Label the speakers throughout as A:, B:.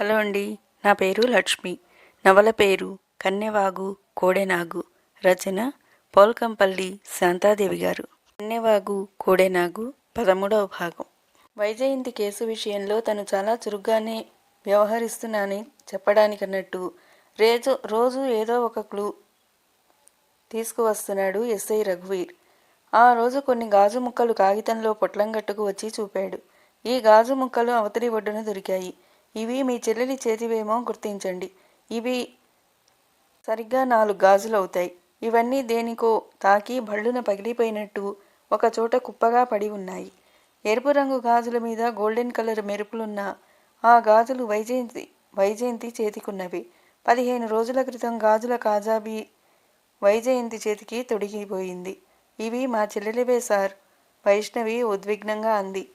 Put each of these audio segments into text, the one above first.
A: Hello అండి నా పేరు లక్ష్మి. నవల పేరు కన్నెవాగు కోడెనాగు. రచన పోల్కంపల్లి శాంతాదేవి గారు. కన్నెవాగు కోడెనాగు పదమూడవ భాగం. వైజయంతి కేసు విషయంలో తను చాలా చురుగ్గానే వ్యవహరిస్తున్నానని చెప్పడానికన్నట్టు రేజు రోజు ఏదో ఒక క్లూ తీసుకువస్తున్నాడు ఎస్ఐ రఘువీర్. ఆ రోజు కొన్ని గాజు ముక్కలు కాగితంలో పొట్లంగట్టుకు వచ్చి చూపాడు. ఈ గాజు ముక్కలు అవతలి ఒడ్డున దొరికాయి. ఇవి మీ చెల్లెలి చేతివేమో గుర్తించండి. ఇవి సరిగ్గా నాలుగు గాజులు అవుతాయి ఇవన్నీ దేనికో తాకి భళ్ళున పగిలిపోయినట్టు ఒక చోట కుప్పగా పడి ఉన్నాయి. ఎరుపు రంగు గాజుల మీద గోల్డెన్ కలర్ మెరుపులున్న ఆ గాజులు వైజయంతి వైజయంతి చేతికున్నవి. పదిహేను రోజుల క్రితం గాజుల కాజాబీ వైజయంతి చేతికి తొడిగిపోయింది. ఇవి మా చెల్లెలివే సార్. వైష్ణవి ఉద్విగ్నంగా అంది.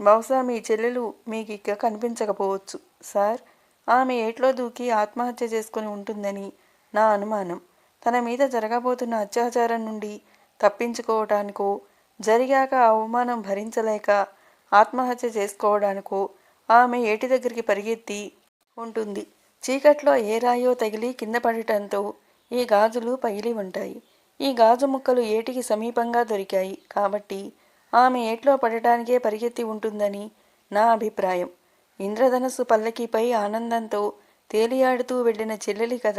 A: బహుశా మీ చెల్లెలు మీకు ఇక కనిపించకపోవచ్చు సార్. ఆమె ఏట్లో దూకి ఆత్మహత్య చేసుకుని ఉంటుందని నా అనుమానం. తన మీద జరగబోతున్న అత్యాచారం నుండి తప్పించుకోవటానికో జరిగాక అవమానం భరించలేక ఆత్మహత్య చేసుకోవడానికో ఆమె ఏటి దగ్గరికి పరిగెత్తి ఉంటుంది. చీకట్లో ఏ రాయో తగిలి కింద పడటంతో ఈ గాజులు పగిలి ఉంటాయి. ఈ గాజు ముక్కలు ఏటికి సమీపంగా దొరికాయి కాబట్టి ఆమె ఏట్లో పడటానికే పరిగెత్తి ఉంటుందని నా అభిప్రాయం. ఇంద్రధనస్సు పల్లకీపై ఆనందంతో తేలియాడుతూ వెళ్ళిన చెల్లెలి కథ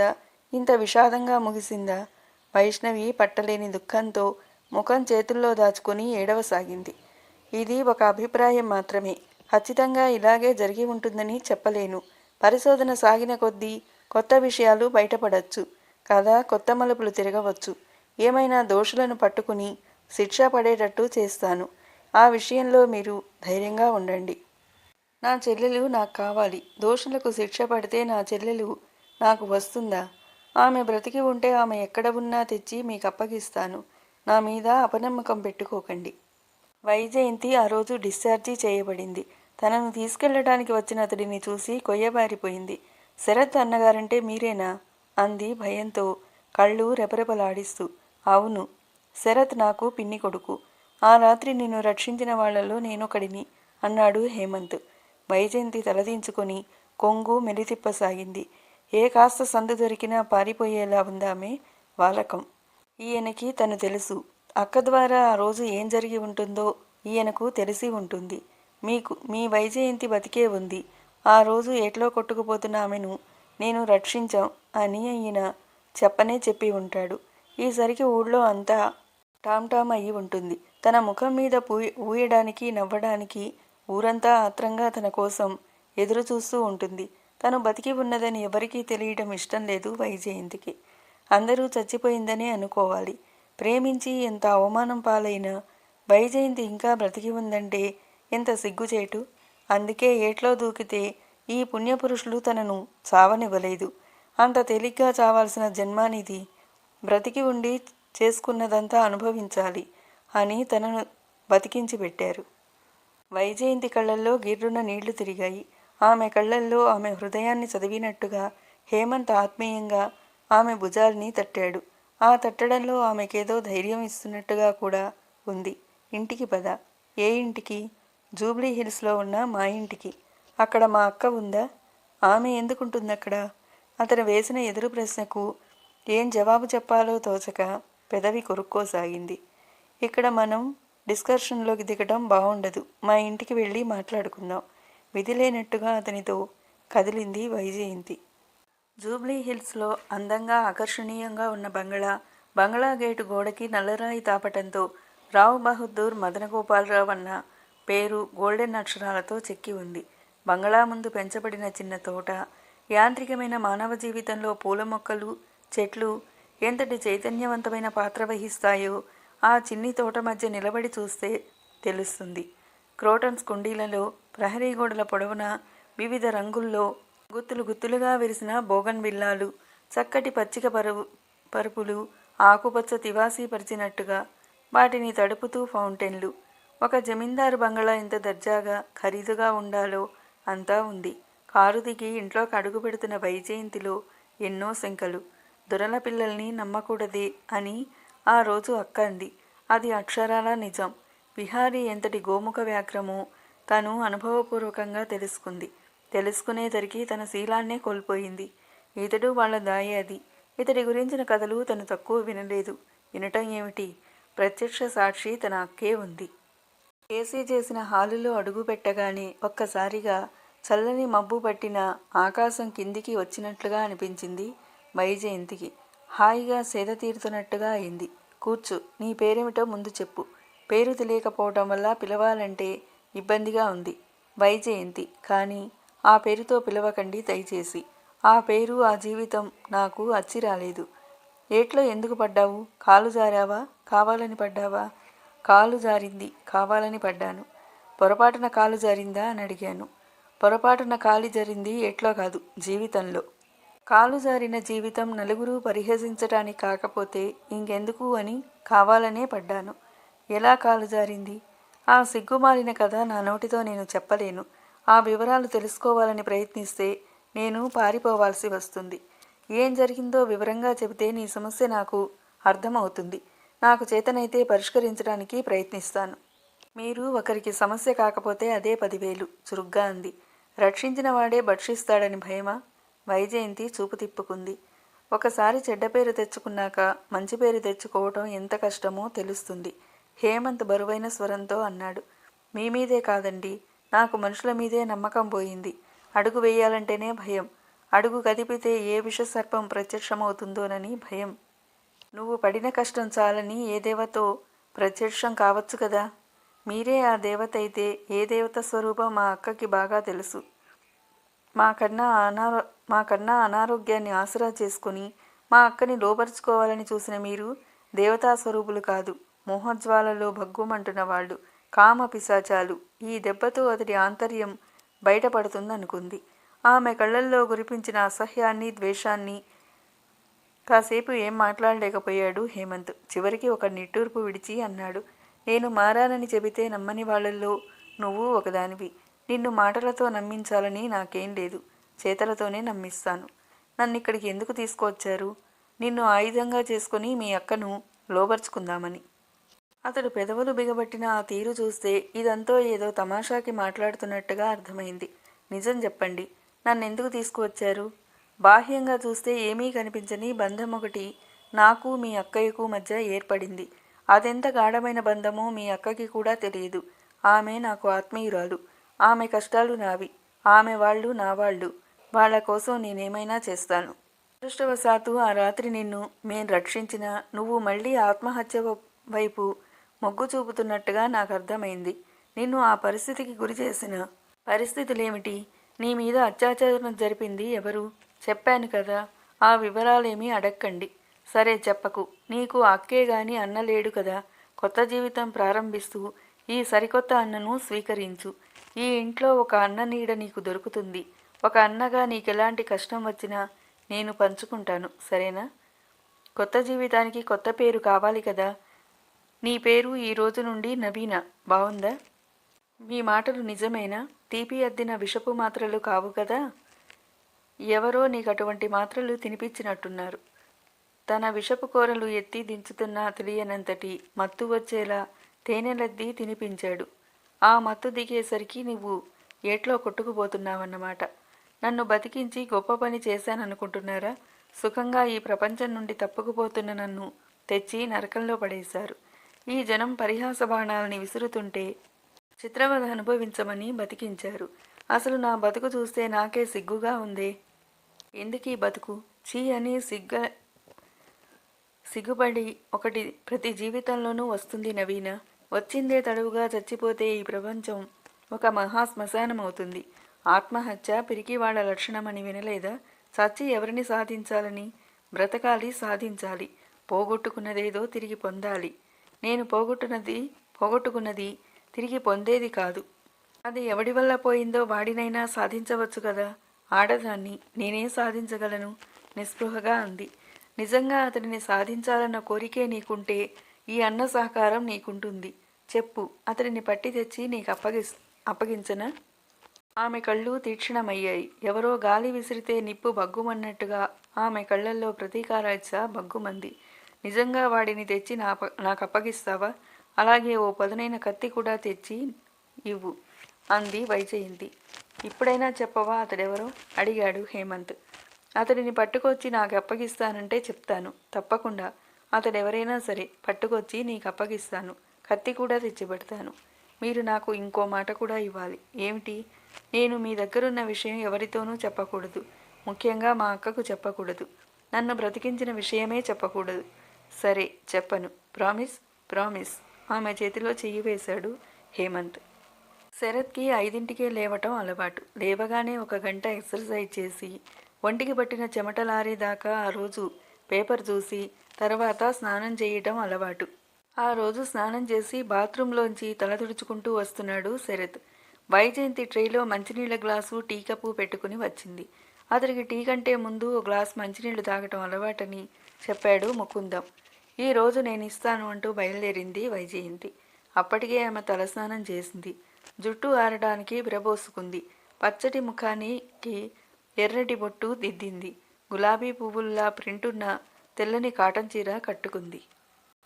A: ఇంత విషాదంగా ముగిసిందా? వైష్ణవి పట్టలేని దుఃఖంతో ముఖం చేతుల్లో దాచుకుని ఏడవసాగింది. ఇది ఒక అభిప్రాయం మాత్రమే. ఖచ్చితంగా ఇలాగే జరిగి ఉంటుందని చెప్పలేను. పరిశోధన సాగిన కొద్దీ కొత్త విషయాలు బయటపడచ్చు. కథ కొత్త మలుపులు తిరగవచ్చు. ఏమైనా దోషులను పట్టుకుని శిక్ష పడేటట్టు చేస్తాను. ఆ విషయంలో మీరు ధైర్యంగా ఉండండి. నా చెల్లెలు నాకు కావాలి. దోషులకు శిక్ష పడితే నా చెల్లెలు నాకు వస్తుందా? ఆమె బ్రతికి ఉంటే ఆమె ఎక్కడ ఉన్నా తెచ్చి మీకు అప్పగిస్తాను. నా మీద అపనమ్మకం పెట్టుకోకండి. వైజయంతి ఆ రోజు డిశ్చార్జి చేయబడింది. తనను తీసుకెళ్ళడానికి వచ్చిన అతడిని చూసి కొయ్యబారిపోయింది. శరత్ అన్నగారంటే మీరేనా? అంది భయంతో కళ్ళు రెపరెపలాడిస్తూ. అవును శరత్ నాకు పిన్ని కొడుకు. ఆ రాత్రి నిన్ను రక్షించిన వాళ్ళలో నేనొకడిని అన్నాడు హేమంత్. వైజయంతి తలదించుకొని కొంగు మెలితిప్పసాగింది. ఏ కాస్త సందు దొరికినా పారిపోయేలా ఉందామే వాలకం. ఈయనకి తను తెలుసు. అక్క ద్వారా ఆ రోజు ఏం జరిగి ఉంటుందో ఈయనకు తెలిసి ఉంటుంది. మీకు మీ వైజయంతి బతికే ఉంది. ఆ రోజు ఎట్లో కొట్టుకుపోతున్న ఆమెను నేను రక్షించాం అని ఈయన చెప్పనే చెప్పి ఉంటాడు. ఈసరికి ఊళ్ళో అంతా టామ్ టామ్ అయ్యి ఉంటుంది. తన ముఖం మీద ఊయడానికి నవ్వడానికి ఊరంతా ఆత్రంగా తన కోసం ఎదురు చూస్తూ ఉంటుంది. తను బతికి ఉన్నదని ఎవరికీ తెలియడం ఇష్టం లేదు వైజయంతికి. అందరూ చచ్చిపోయిందనే అనుకోవాలి. ప్రేమించి ఎంత అవమానం పాలైనా వైజయంతి ఇంకా బ్రతికి ఉందంటే ఎంత సిగ్గుచేటు? అందుకే ఏట్లో దూకితే ఈ పుణ్యపురుషులు తనను చావనివ్వలేదు. అంత తేలిగ్గా చావాల్సిన జన్మానిది బ్రతికి ఉండి చేసుకున్నదంతా అనుభవించాలి అని తనను బతికించి పెట్టారు. వైజయంతి కళ్ళల్లో గిర్రున నీళ్ళు తిరిగాయి. ఆమె కళ్ళల్లో ఆమె హృదయాన్ని చదివినట్టుగా హేమంత్ ఆత్మీయంగా ఆమె భుజాల్ని తట్టాడు. ఆ తట్టడంలో ఆమెకేదో ధైర్యం ఇస్తున్నట్టుగా కూడా ఉంది. ఇంటికి పద. ఏ ఇంటికి? జూబ్లీ హిల్స్లో ఉన్న మా ఇంటికి. అక్కడ మా అక్క ఉందా? ఆమె ఎందుకుంటుంది అక్కడ అతను వేసిన ఎదురు ప్రశ్నకు ఏం జవాబు చెప్పాలో తోచక పెదవి కొరుక్కోసాగింది. ఇక్కడ మనం డిస్కషన్లోకి దిగడం బాగుండదు మా ఇంటికి వెళ్ళి మాట్లాడుకుందాం. విధి లేనట్టుగా అతనితో కదిలింది వైజయంతి. జూబ్లీ హిల్స్లో అందంగా ఆకర్షణీయంగా ఉన్న బంగళా బంగళా గేటు గోడకి నల్లరాయి తాపటంతో రావు బహదూర్ మదనగోపాలరావు అన్న పేరు గోల్డెన్ అక్షరాలతో చెక్కి ఉంది. బంగళా ముందు పెంచబడిన చిన్న తోట యాంత్రికమైన మానవ జీవితంలో పూల మొక్కలు చెట్లు ఎంతటి చైతన్యవంతమైన పాత్ర వహిస్తాయో ఆ చిన్ని తోట మధ్య నిలబడి చూస్తే తెలుస్తుంది. క్రోటన్స్ కుండీలలో ప్రహరీ గోడల పొడవున వివిధ రంగుల్లో గుత్తులు గుత్తులుగా విరిసిన బోగన్ విల్లాలు చక్కటి పచ్చిక పరువు పరుపులు ఆకుపచ్చ తివాసీ పరిచినట్టుగా వాటిని తడుపుతూ ఫౌంటైన్లు. ఒక జమీందారు బంగళా ఎంత దర్జాగా ఖరీదుగా ఉండాలో అంతా ఉంది. కారు దిగి ఇంట్లోకి అడుగు పెడుతున్న వైజయంతిలో ఎన్నో శంకలు దొరల పిల్లల్ని నమ్మకూడదే అని ఆ రోజు అక్క అంది. అది అక్షరాల నిజం. విహారీ ఎంతటి గోముఖ వ్యాఘ్రమో తను అనుభవపూర్వకంగా తెలుసుకుంది. తెలుసుకునేసరికి తన శీలాన్నే కోల్పోయింది. ఇతడు వాళ్ళ దాయి అది. ఇతడి గురించిన కథలు తను తక్కువ వినలేదు. వినటం ఏమిటి? ప్రత్యక్ష సాక్షి తన అక్కే ఉంది. ఏసీ చేసిన హాలులో అడుగు పెట్టగానే ఒక్కసారిగా చల్లని మబ్బు పట్టిన ఆకాశం కిందికి వచ్చినట్లుగా అనిపించింది. వైజయంతికి. హాయిగా సేద తీరుతున్నట్టుగా అయింది. కూర్చు నీ పేరేమిటో ముందు చెప్పు. పేరు తెలియకపోవటం వల్ల పిలవాలంటే ఇబ్బందిగా ఉంది. వైజయంతి కానీ ఆ పేరుతో పిలవకండి దయచేసి. ఆ పేరు ఆ జీవితం నాకు అచ్చి రాలేదు. ఏట్లో ఎందుకు పడ్డావు? కాలు జారావా? కావాలని పడ్డావా? కాలు జారింది కావాలని పడ్డాను. పొరపాటున కాలు జారిందా అని అడిగాను. పొరపాటున కాలి జరిగింది ఎట్లో కాదు జీవితంలో. కాలు జారిన జీవితం నలుగురు పరిహసించటానికి కాకపోతే ఇంకెందుకు అని కావాలనే పడ్డాను. ఎలా కాలు జారింది? ఆ సిగ్గుమాలిన కథ నా నోటితో నేను చెప్పలేను. ఆ వివరాలు తెలుసుకోవాలని ప్రయత్నిస్తే నేను పారిపోవాల్సి వస్తుంది. ఏం జరిగిందో వివరంగా చెబితే నీ సమస్య నాకు అర్థమవుతుంది. నాకు చేతనైతే పరిష్కరించడానికి ప్రయత్నిస్తాను. మీరు ఒకరికి సమస్య కాకపోతే అదే పదివేలు. చురుగ్గా అంది. రక్షించిన వాడే భక్షిస్తాడని భయమా? వైజయంతి చూపు తిప్పుకుంది. ఒకసారి చెడ్డ పేరు తెచ్చుకున్నాక మంచి పేరు తెచ్చుకోవటం ఎంత కష్టమో తెలుస్తుంది. హేమంత్ బరువైన స్వరంతో అన్నాడు. మీ మీదే కాదండి నాకు మనుషుల మీదే నమ్మకం పోయింది. అడుగు వేయాలంటేనే భయం. అడుగు కదిపితే ఏ విషసర్పం ప్రత్యక్షమవుతుందోనని భయం. నువ్వు పడిన కష్టం చాలని ఏ దేవతో ప్రత్యక్షం కావచ్చు కదా? మీరే ఆ దేవత అయితే ఏ దేవత స్వరూపం మా అక్కకి బాగా తెలుసు. మా కన్నా అనారో మా కన్నా అనారోగ్యాన్ని ఆసరా చేసుకుని మా అక్కని లోపరుచుకోవాలని చూసిన మీరు దేవతా స్వరూపులు కాదు మోహజ్వాలలో భగ్గుమంటున్న వాళ్ళు కామ పిశాచాలు. ఈ దెబ్బతో అతడి ఆంతర్యం బయటపడుతుందనుకుంది. ఆమె కళ్ళల్లో గురిపించిన అసహ్యాన్ని ద్వేషాన్ని కాసేపు ఏం మాట్లాడలేకపోయాడు హేమంత్. చివరికి ఒక నిట్టూర్పు విడిచి అన్నాడు నేను మారానని చెబితే నమ్మని వాళ్ళల్లో నువ్వు ఒకదానివి. నిన్ను మాటలతో నమ్మించాలని నాకేం లేదు. చేతలతోనే నమ్మిస్తాను. నన్ను ఇక్కడికి ఎందుకు తీసుకువచ్చారు? నిన్ను ఆయుధంగా చేసుకుని మీ అక్కను లోబర్చుకుందామని. అతడు పెదవులు బిగబట్టిన ఆ తీరు చూస్తే ఇదంతో ఏదో తమాషాకి మాట్లాడుతున్నట్టుగా అర్థమైంది. నిజం చెప్పండి నన్నెందుకు తీసుకువచ్చారు? బాహ్యంగా చూస్తే ఏమీ కనిపించని బంధం ఒకటి నాకు మీ అక్కయ్యకు మధ్య ఏర్పడింది. అదెంత గాఢమైన బంధమో మీ అక్కకి కూడా తెలియదు. ఆమె నాకు ఆత్మీయురాలు. ఆమె కష్టాలు నావి. ఆమె వాళ్ళు నా వాళ్ళు వాళ్ళ కోసం నేనేమైనా చేస్తాను. అదృష్టవశాత్తు ఆ రాత్రి నిన్ను మేం రక్షించిన నువ్వు మళ్ళీ ఆత్మహత్య వైపు మొగ్గు చూపుతున్నట్టుగా నాకు అర్థమైంది. నిన్ను ఆ పరిస్థితికి గురి చేసిన పరిస్థితులేమిటి? నీ మీద అత్యాచారం జరిపింది ఎవరు? చెప్పాను కదా ఆ వివరాలేమీ అడక్కండి. సరే చెప్పకు. నీకు అక్కే గాని అన్న లేడు కదా. కొత్త జీవితం ప్రారంభిస్తూ ఈ సరికొత్త అన్నను స్వీకరించు. ఈ ఇంట్లో ఒక అన్న నీడ నీకు దొరుకుతుంది. ఒక అన్నగా నీకెలాంటి కష్టం వచ్చినా నేను పంచుకుంటాను సరేనా? కొత్త జీవితానికి కొత్త పేరు కావాలి కదా? నీ పేరు ఈ రోజు నుండి నవీన బావుందా? మీ మాటలు నిజమేనా? తీపి అద్దిన విషపు మాత్రలు కావు కదా? ఎవరో నీకు అటువంటి మాత్రలు తినిపించినట్టున్నారు. తన విషపు కూరలు ఎత్తి దించుతున్నా తెలియనంతటి మత్తు వచ్చేలా తేనెలద్ది తినిపించాడు. ఆ మత్తు దిగేసరికి నువ్వు ఏట్లో కొట్టుకుపోతున్నావన్నమాట. నన్ను బతికించి గొప్ప పని చేశాననుకుంటున్నారా? సుఖంగా ఈ ప్రపంచం నుండి తప్పుకుపోతున్న నన్ను తెచ్చి నరకంలో పడేశారు. ఈ జనం పరిహాస బాణాలని విసురుతుంటే చిత్రవధ అనుభవించమని బతికించారు. అసలు నా బతుకు చూస్తే నాకే సిగ్గుగా ఉందే? ఎందుకీ బతుకు? చీ అని సిగ్గ సిగ్గుపడి ఒకటి ప్రతి జీవితంలోనూ వస్తుంది నవీన. వచ్చిందే తడువుగా చచ్చిపోతే ఈ ప్రపంచం ఒక మహా శ్మశానం అవుతుంది ఆత్మహత్య పిరికివాళ్ళ లక్షణమని వినలేదా? చచ్చి ఎవరిని సాధించాలని? బ్రతకాలి సాధించాలి. పోగొట్టుకున్నదేదో తిరిగి పొందాలి. నేను పోగొట్టున్నది పోగొట్టుకున్నది తిరిగి పొందేది కాదు. అది ఎవడి వల్ల పోయిందో వాడినైనా సాధించవచ్చు కదా? ఆడదాన్ని నేనేం సాధించగలను? నిస్పృహగా అంది. నిజంగా అతడిని సాధించాలన్న కోరికే నీకుంటే ఈ అన్న సహకారం నీకుంటుంది. చెప్పు అతడిని పట్టి తెచ్చి నీకు అప్పగిస్ అప్పగించనా? ఆమె కళ్ళు తీక్షణమయ్యాయి. ఎవరో గాలి విసిరితే నిప్పు బగ్గుమన్నట్టుగా ఆమె కళ్ళల్లో ప్రతీకారాచ బగ్గుమంది నిజంగా వాడిని తెచ్చి నా నాకు అప్పగిస్తావా అలాగే ఓ పదునైన కత్తి కూడా తెచ్చి ఇవ్వు అంది వైజయంతి. ఇప్పుడైనా చెప్పవా అతడెవరో? అడిగాడు హేమంత్. అతడిని పట్టుకొచ్చి నాకు అప్పగిస్తానంటే చెప్తాను. తప్పకుండా. అతడెవరైనా సరే పట్టుకొచ్చి నీకు అప్పగిస్తాను కత్తి కూడా తెచ్చిపెడతాను. మీరు నాకు ఇంకో మాట కూడా ఇవ్వాలి. ఏమిటి? నేను మీ దగ్గరున్న విషయం ఎవరితోనూ చెప్పకూడదు. ముఖ్యంగా మా అక్కకు చెప్పకూడదు. నన్ను బ్రతికించిన విషయమే చెప్పకూడదు. సరే చెప్పను. Promise promise. ఆమె చేతిలో చెయ్యి వేశాడు హేమంత్. శరత్కి ఐదింటికే లేవటం అలవాటు. లేవగానే ఒక గంట ఎక్సర్సైజ్ చేసి ఒంటికి పట్టిన చెమటలారేదాకా ఆ రోజు పేపర్ చూసి తర్వాత స్నానం చేయటం అలవాటు. ఆ రోజు స్నానం చేసి బాత్రూంలోంచి తల తుడుచుకుంటూ వస్తున్నాడు శరత్. వైజయంతి ట్రేలో మంచినీళ్ళ గ్లాసు టీ కప్పు పెట్టుకుని వచ్చింది. అతనికి టీ కంటే ముందు ఓ గ్లాస్ మంచినీళ్ళు తాగటం అలవాటని చెప్పాడు ముకుందం. ఈ రోజు నేను ఇస్తాను అంటూ బయలుదేరింది వైజయంతి. అప్పటికే ఆమె తలస్నానం చేసింది. జుట్టు ఆరడానికి విరబోసుకుంది పచ్చటి ముఖానికి ఎర్రటి బొట్టు దిద్దింది. గులాబీ పువ్వుల్లా ప్రింటున్న తెల్లని కాటన్ చీర కట్టుకుంది.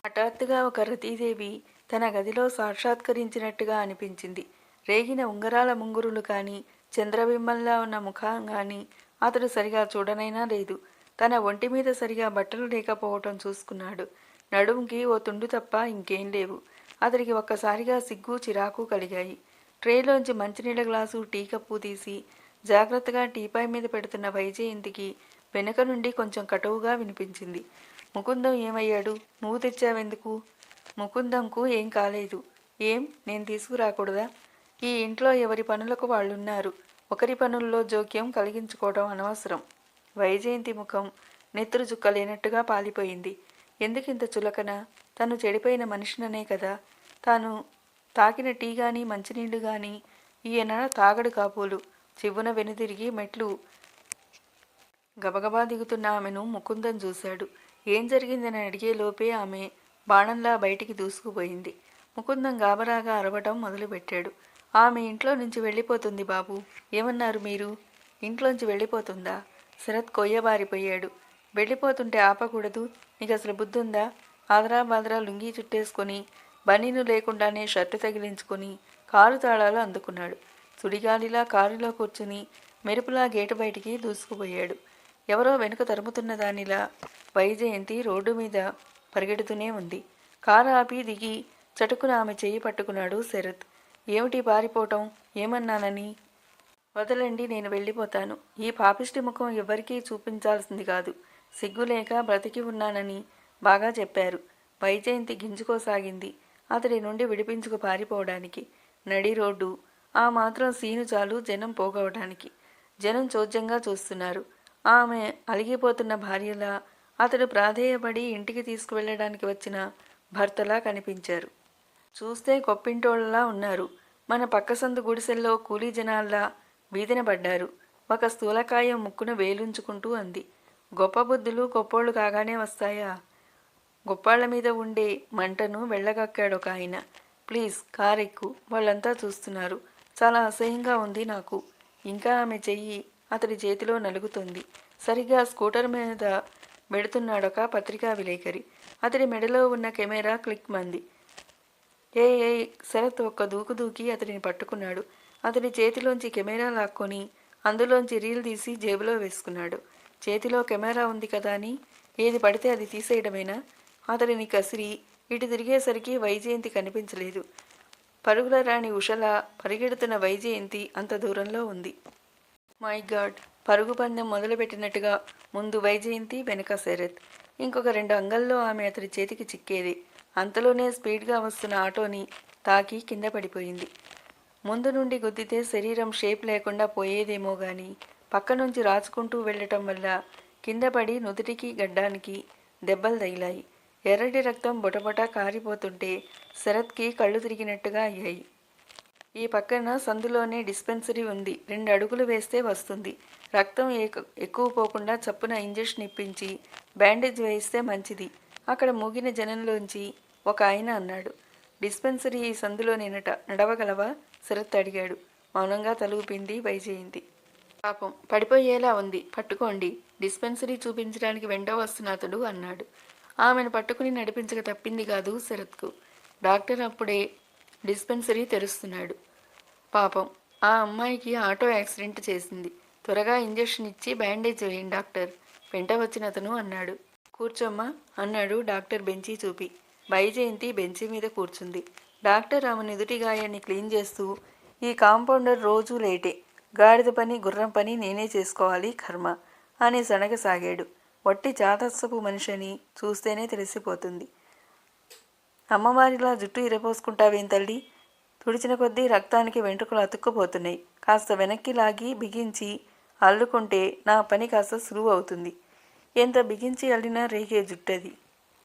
A: హఠాత్తుగా ఒక రతీదేవి తన గదిలో సాక్షాత్కరించినట్టుగా అనిపించింది. రేగిన ఉంగరాల ముంగురులు కానీ చంద్రబింబంలా ఉన్న ముఖం కానీ అతడు సరిగా చూడనైనా లేదు. తన ఒంటి మీద సరిగా బట్టలు లేకపోవటం చూసుకున్నాడు. నడుముకి ఓ తుండు తప్ప ఇంకేం లేవు. అతడికి ఒక్కసారిగా సిగ్గు చిరాకు కలిగాయి. ట్రేలోంచి మంచినీళ్ళ గ్లాసు టీ కప్పు తీసి జాగ్రత్తగా టీపాయ్ మీద పెడుతున్న వైజయంతికి వెనుక నుండి కొంచెం కటువుగా వినిపించింది. ముకుందం ఏమయ్యాడు? నువ్వు తెచ్చావెందుకు? ముకుందంకు ఏం కాలేదు. ఏం? నేను తీసుకురాకూడదా? ఈ ఇంట్లో ఎవరి పనులకు వాళ్ళున్నారు? ఒకరి పనుల్లో జోక్యం కలిగించుకోవడం అనవసరం. వైజయంతి ముఖం నెత్తురు చుక్క లేనట్టుగా పాలిపోయింది. ఎందుకింత చులకన? తను చెడిపోయిన మనిషిననే కదా. తాను తాకిన టీ గాని మంచినీళ్ళు గాని ఈయన తాగడు కాపోలు చివ్వున వెనుదిరిగి మెట్లు గబగబా దిగుతున్న ఆమెను ముకుందం చూశాడు. ఏం జరిగిందని అడిగే లోపే ఆమె బాణంలా బయటికి దూసుకుపోయింది. ముకుందం గాబరాగా అరవటం మొదలుపెట్టాడు. ఆమె ఇంట్లో నుంచి వెళ్ళిపోతుంది బాబు. ఏమన్నారు మీరు? ఇంట్లోంచి వెళ్ళిపోతుందా? శరత్ కొయ్యబారిపోయాడు. వెళ్ళిపోతుంటే ఆపకూడదు. నీకు అసలు బుద్ధుందా? ఆదరా బాదరా లుంగీ చుట్టేసుకొని బనీను లేకుండానే షర్టు తగిలించుకొని కారు తాళాలు అందుకున్నాడు. సుడిగాలిలా కారులో కూర్చుని మెరుపులా గేటు బయటికి దూసుకుపోయాడు. ఎవరో వెనుక తరుముతున్న దానిలా వైజయంతి రోడ్డు మీద పరిగెడుతూనే ఉంది. కారు ఆపి దిగి చటుకున ఆమె చేయి పట్టుకున్నాడు శరత్. ఏమిటి పారిపోవటం? ఏమన్నానని? వదలండి నేను వెళ్ళిపోతాను. ఈ పాపిష్టి ముఖం ఎవ్వరికీ చూపించాల్సింది కాదు. సిగ్గులేక బ్రతికి ఉన్నానని బాగా చెప్పారు. వైజయంతి గింజుకోసాగింది. అతడి నుండి విడిపించుకు పారిపోవడానికి. నడి రోడ్డు. ఆ మాత్రం సీను చాలు జనం పోగవడానికి జనం చోద్యంగా చూస్తున్నారు. ఆమె అలిగిపోతున్న భార్యలా అతడు ప్రాధేయపడి ఇంటికి తీసుకువెళ్ళడానికి వచ్చిన భర్తలా కనిపించారు. చూస్తే కొప్పింటోళ్ళలా ఉన్నారు. మన పక్కసందు గుడిసెల్లో కూలీ జనాల్లా వీధిన పడ్డారు ఒక స్థూలకాయం ముక్కున వేలుంచుకుంటూ అంది. గొప్ప బుద్ధులు గొప్పోళ్ళు కాగానే వస్తాయా? గొప్పాళ్ళ మీద ఉండే మంటను వెళ్ళగక్కాడు ఒక ఆయన. ప్లీజ్ కారెక్కు. వాళ్ళంతా చూస్తున్నారు. చాలా అసహ్యంగా ఉంది నాకు. ఇంకా ఆమె చెయ్యి అతడి చేతిలో నలుగుతుంది. సరిగ్గా స్కూటర్ మీద పెడుతున్నాడొక పత్రికా విలేకరి. అతడి మెడలో ఉన్న కెమెరా క్లిక్ మంది. ఏ ఏ శరత్ ఒక్క దూకు దూకి అతడిని పట్టుకున్నాడు. అతడి చేతిలోంచి కెమెరా లాక్కొని అందులోంచి రీల్ తీసి జేబులో వేసుకున్నాడు. చేతిలో కెమెరా ఉంది కదా అని? ఏది పడితే అది తీసేయడమేనా? అతడిని కసిరి ఇటు తిరిగేసరికి వైజయంతి కనిపించలేదు. పరుగుల రాణి ఉషల పరిగెడుతున్న వైజయంతి అంత దూరంలో ఉంది. మై గాడ్ పరుగు పందెం మొదలుపెట్టినట్టుగా ముందు వైజయంతి వెనక శరత్. ఇంకొక రెండు అంగల్లో ఆమె అతడి చేతికి చిక్కేది. అంతలోనే స్పీడ్గా వస్తున్న ఆటోని తాకి కింద పడిపోయింది. ముందు నుండి గుద్దితే శరీరం షేప్ లేకుండా పోయేదేమో గాని పక్క నుంచి రాచుకుంటూ వెళ్ళటం వల్ల కింద పడి నుదుటికి గడ్డానికి దెబ్బలు తగిలాయి. ఎర్రటి రక్తం బొటబొట కారిపోతుంటే శరత్కి కళ్ళు తిరిగినట్టుగా అయ్యాయి. ఈ పక్కన సందులోనే డిస్పెన్సరీ ఉంది. రెండు అడుగులు వేస్తే వస్తుంది. రక్తం ఎక్కువ పోకుండా చప్పున ఇంజెక్షన్ ఇప్పించి బ్యాండేజ్ వేయిస్తే మంచిది. అక్కడ మూగిన జనంలోంచి ఒక ఆయన అన్నాడు డిస్పెన్సరీ ఈ సందులోనేనట నడవగలవా? శరత్ అడిగాడు. మౌనంగా తలూపింది వైజయంతి పాపం పడిపోయేలా ఉంది పట్టుకోండి డిస్పెన్సరీ చూపించడానికి వెంట వస్తున్న అతడు అన్నాడు. ఆమెను పట్టుకుని నడిపించక తప్పింది కాదు శరత్కు. డాక్టర్ అప్పుడే డిస్పెన్సరీ తెరుస్తున్నాడు. పాపం ఆ అమ్మాయికి ఆటో యాక్సిడెంట్ చేసింది. త్వరగా ఇంజెక్షన్ ఇచ్చి బ్యాండేజ్ వేయండి డాక్టర్ వెంట వచ్చిన అతను అన్నాడు. కూర్చోమ్మా అన్నాడు డాక్టర్ బెంచి చూపి. బైజయంతి బెంచి మీద కూర్చుంది. డాక్టర్ ఆమె నుదుటి గాయాన్ని క్లీన్ చేస్తూ ఈ కాంపౌండర్ రోజూ లేటే గాడిద పని గుర్రం పని నేనే చేసుకోవాలి కర్మ అని సనగసాగాడు. వట్టి చాతస్సపు మనిషిని చూస్తేనే తెలిసిపోతుంది. అమ్మవారిలా జుట్టు ఇరపోసుకుంటావేం తల్లి? తుడిచిన కొద్దీ రక్తానికి వెంట్రుకలు అతుక్కుపోతున్నాయి. కాస్త వెనక్కి లాగి బిగించి అల్లుకుంటే నా పని కాస్త సులువు అవుతుంది ఎంత బిగించి అల్లినా రేగే జుట్టది.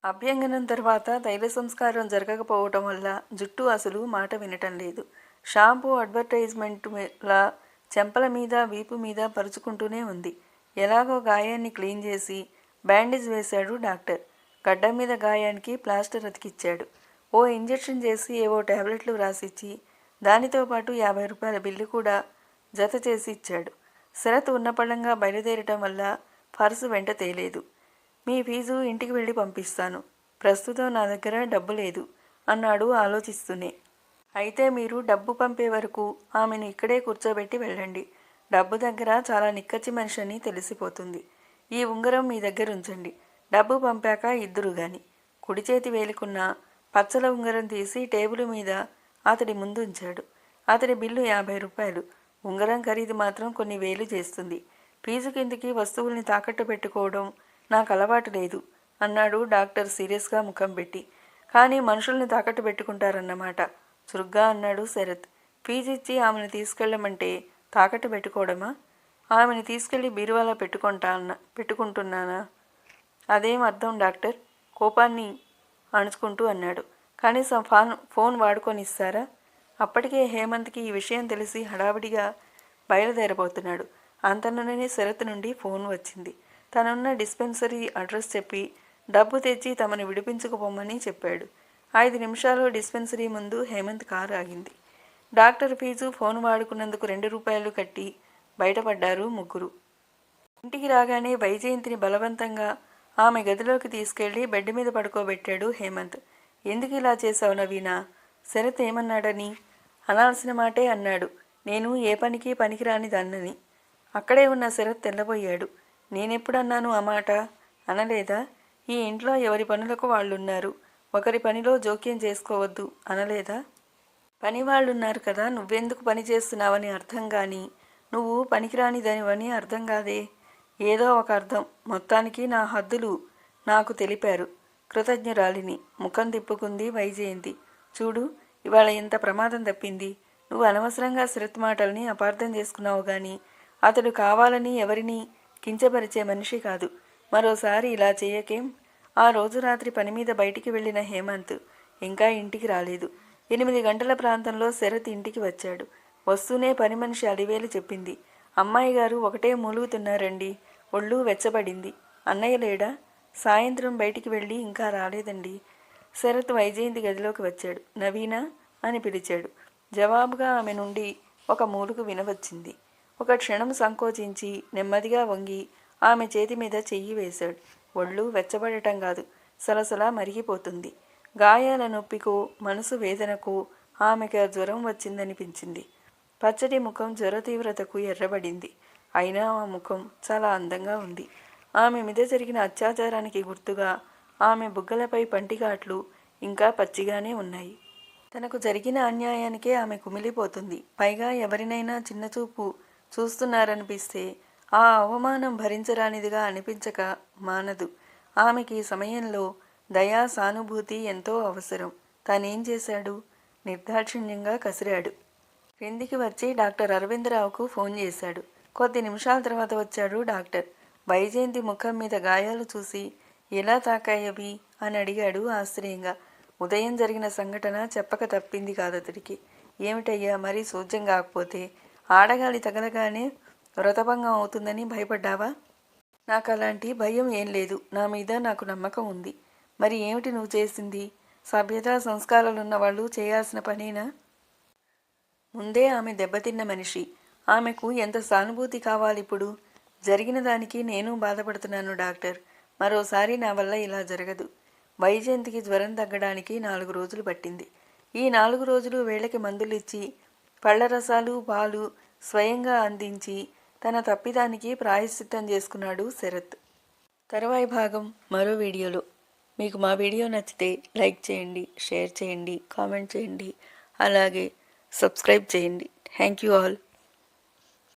A: అభ్యంగనం తర్వాత తైల సంస్కారం జరగకపోవటం వల్ల జుట్టు అసలు మాట వినటం లేదు. షాంపూ అడ్వర్టైజ్మెంట్లా చెంపల మీద వీపు మీద పరుచుకుంటూనే ఉంది. ఎలాగో గాయాన్ని క్లీన్ చేసి బ్యాండేజ్ వేశాడు డాక్టర్. గడ్డ మీద గాయానికి ప్లాస్టర్ అతికిచ్చాడు. ఓ ఇంజెక్షన్ చేసి ఏవో టాబ్లెట్లు రాసిచ్చి దానితో పాటు యాభై రూపాయల బిల్లు కూడా జత చేసి ఇచ్చాడు. శరత్ ఉన్నపళంగా బయలుదేరటం వల్ల పర్సు వెంట తేలేదు. మీ ఫీజు ఇంటికి వెళ్ళి పంపిస్తాను. ప్రస్తుతం నా దగ్గర డబ్బు లేదు అన్నాడు ఆలోచిస్తూనే. అయితే మీరు డబ్బు పంపే వరకు ఆమెను ఇక్కడే కూర్చోబెట్టి వెళ్ళండి. డబ్బు దగ్గర చాలా నిక్కచ్చి మనిషి అని తెలిసిపోతుంది. ఈ ఉంగరం మీ దగ్గర ఉంచండి. డబ్బు పంపాక ఇద్దరు గాని. కుడి చేతి వేలుకున్న పచ్చల ఉంగరం తీసి టేబుల్ మీద అతడి ముందు ఉంచాడు. అతడి బిల్లు యాభై రూపాయలు. ఉంగరం ఖరీదు మాత్రం కొన్ని వేలు చేస్తుంది. ఫీజు కిందికి వస్తువుల్ని తాకట్టు పెట్టుకోవడం నాకు అలవాటు లేదు అన్నాడు డాక్టర్ సీరియస్గా ముఖం పెట్టి. కానీ మనుషుల్ని తాకట్టు పెట్టుకుంటారన్నమాట. చురుగ్గా అన్నాడు శరత్. ఫీజు ఇచ్చి ఆమెను తీసుకెళ్ళమంటే తాకట్టు పెట్టుకోవడమా? ఆమెను తీసుకెళ్ళి బీరువాలో పెట్టుకుంటా అన్న పెట్టుకుంటున్నానా? అదేం అర్థం డాక్టర్? కోపాన్ని అణుచుకుంటూ అన్నాడు. కనీసం ఫాన్ ఫోన్ వాడుకొని ఇస్తారా అప్పటికే హేమంత్కి ఈ విషయం తెలిసి హడావిడిగా బయలుదేరబోతున్నాడు. అంతలోనే శరత్ నుండి ఫోన్ వచ్చింది. తనున్న డిస్పెన్సరీ అడ్రస్ చెప్పి డబ్బు తెచ్చి తమను విడిపించుకుపోమని చెప్పాడు. ఐదు నిమిషాలు డిస్పెన్సరీ ముందు హేమంత్ కారు ఆగింది. డాక్టర్ ఫీజు ఫోన్ వాడుకున్నందుకు రెండు రూపాయలు కట్టి బయటపడ్డారు ముగ్గురు. ఇంటికి రాగానే వైజయంతిని బలవంతంగా ఆమె గదిలోకి తీసుకెళ్ళి బెడ్ మీద పడుకోబెట్టాడు హేమంత్. ఎందుకు ఇలా చేశావు నవీనా? శరత్ ఏమన్నాడని? అనాల్సిన మాటే అన్నాడు. నేను ఏ పనికి పనికిరాని దాన్నని అక్కడే ఉన్న శరత్ తెల్లబోయాడు. నేనెప్పుడన్నాను ఆ మాట? అనలేదా? ఈ ఇంట్లో ఎవరి పనులకు వాళ్ళున్నారు? ఒకరి పనిలో జోక్యం చేసుకోవద్దు. అనలేదా? పని వాళ్ళున్నారు కదా నువ్వెందుకు పని చేస్తున్నావని అర్థం కానీ నువ్వు పనికిరానిదనివని అర్థం కాదే? ఏదో ఒక అర్థం. మొత్తానికి నా హద్దులు నాకు తెలిపారు. కృతజ్ఞురాలిని. ముఖం తిప్పుకుంది వైజయంతి. చూడు ఇవాళ ఇంత ప్రమాదం తప్పింది. నువ్వు అనవసరంగా శరత్ మాటల్ని అపార్థం చేసుకున్నావు కానీ అతడు కావాలని ఎవరిని కించపరిచే మనిషి కాదు. మరోసారి ఇలా చేయకేం? ఆ రోజు రాత్రి పని మీద బయటికి వెళ్ళిన హేమంత్ ఇంకా ఇంటికి రాలేదు. ఎనిమిది గంటల ప్రాంతంలో శరత్ ఇంటికి వచ్చాడు. వస్తూనే పని మనిషి అడివేలు చెప్పింది. అమ్మాయి గారు ఒకటే మూలుగుతున్నారండి. ఒళ్ళు వెచ్చబడింది. అన్నయ్య లేడా? సాయంత్రం బయటికి వెళ్ళి ఇంకా రాలేదండి. శరత్ వైజయంతి గదిలోకి వచ్చాడు. నవీనా? అని పిలిచాడు. జవాబుగా ఆమె నుండి ఒక మూలుగు వినవచ్చింది. ఒక క్షణం సంకోచించి నెమ్మదిగా వంగి ఆమె చేతి మీద చెయ్యి వేశాడు. ఒళ్ళు వెచ్చబడటం కాదు సలసలా మరిగిపోతుంది. గాయాల నొప్పికో మనసు వేదనకు ఆమెకు ఆ జ్వరం వచ్చిందనిపించింది. పచ్చటి ముఖం జ్వర తీవ్రతకు ఎర్రబడింది. అయినా ఆ ముఖం చాలా అందంగా ఉంది. ఆమె మీద జరిగిన అత్యాచారానికి గుర్తుగా ఆమె బుగ్గలపై పంటిగాట్లు ఇంకా పచ్చిగానే ఉన్నాయి. తనకు జరిగిన అన్యాయానికే ఆమె కుమిలిపోతుంది. పైగా ఎవరినైనా చిన్నచూపు చూస్తున్నారనిపిస్తే ఆ అవమానం భరించరానిదిగా అనిపించక మానదు. ఆమెకి సమయంలో దయా సానుభూతి ఎంతో అవసరం. తానేం చేశాడు? నిర్దాక్షిణ్యంగా కసిరాడు. క్రిందికి వచ్చి డాక్టర్ అరవిందరావుకు ఫోన్ చేశాడు. కొద్ది నిమిషాల తర్వాత వచ్చాడు డాక్టర్. వైజయంతి ముఖం మీద గాయాలు చూసి ఎలా తాకాయవి అని అడిగాడు ఆశ్చర్యంగా ఉదయం జరిగిన సంఘటన చెప్పక తప్పింది కాదతడికి. ఏమిటయ్యా మరీ సోజ్యం కాకపోతే ఆడగాలి తగలగానే వ్రతభంగం అవుతుందని భయపడ్డావా? నాకు అలాంటి భయం ఏం లేదు. నా మీద నాకు నమ్మకం ఉంది. మరి ఏమిటి నువ్వు చేసింది? సభ్యత సంస్కారాలున్న వాళ్ళు చేయాల్సిన పనేనా? ముందే ఆమె దెబ్బతిన్న మనిషి. ఆమెకు ఎంత సానుభూతి కావాలి ఇప్పుడు? జరిగిన దానికి నేను బాధపడుతున్నాను డాక్టర్. మరోసారి నా వల్ల ఇలా జరగదు. వైజయంతికి జ్వరం తగ్గడానికి నాలుగు రోజులు పట్టింది. ఈ నాలుగు రోజులు వేళకి మందులు ఇచ్చి పళ్ళ రసాలు పాలు స్వయంగా అందించి తన తప్పిదానికి ప్రాయశ్చిత్తం చేసుకున్నాడు శరత్. తరువాయి భాగం మరో వీడియోలో. మీకు మా వీడియో నచ్చితే లైక్ చేయండి షేర్ చేయండి కామెంట్ చేయండి అలాగే సబ్స్క్రైబ్ చేయండి. Thank you all.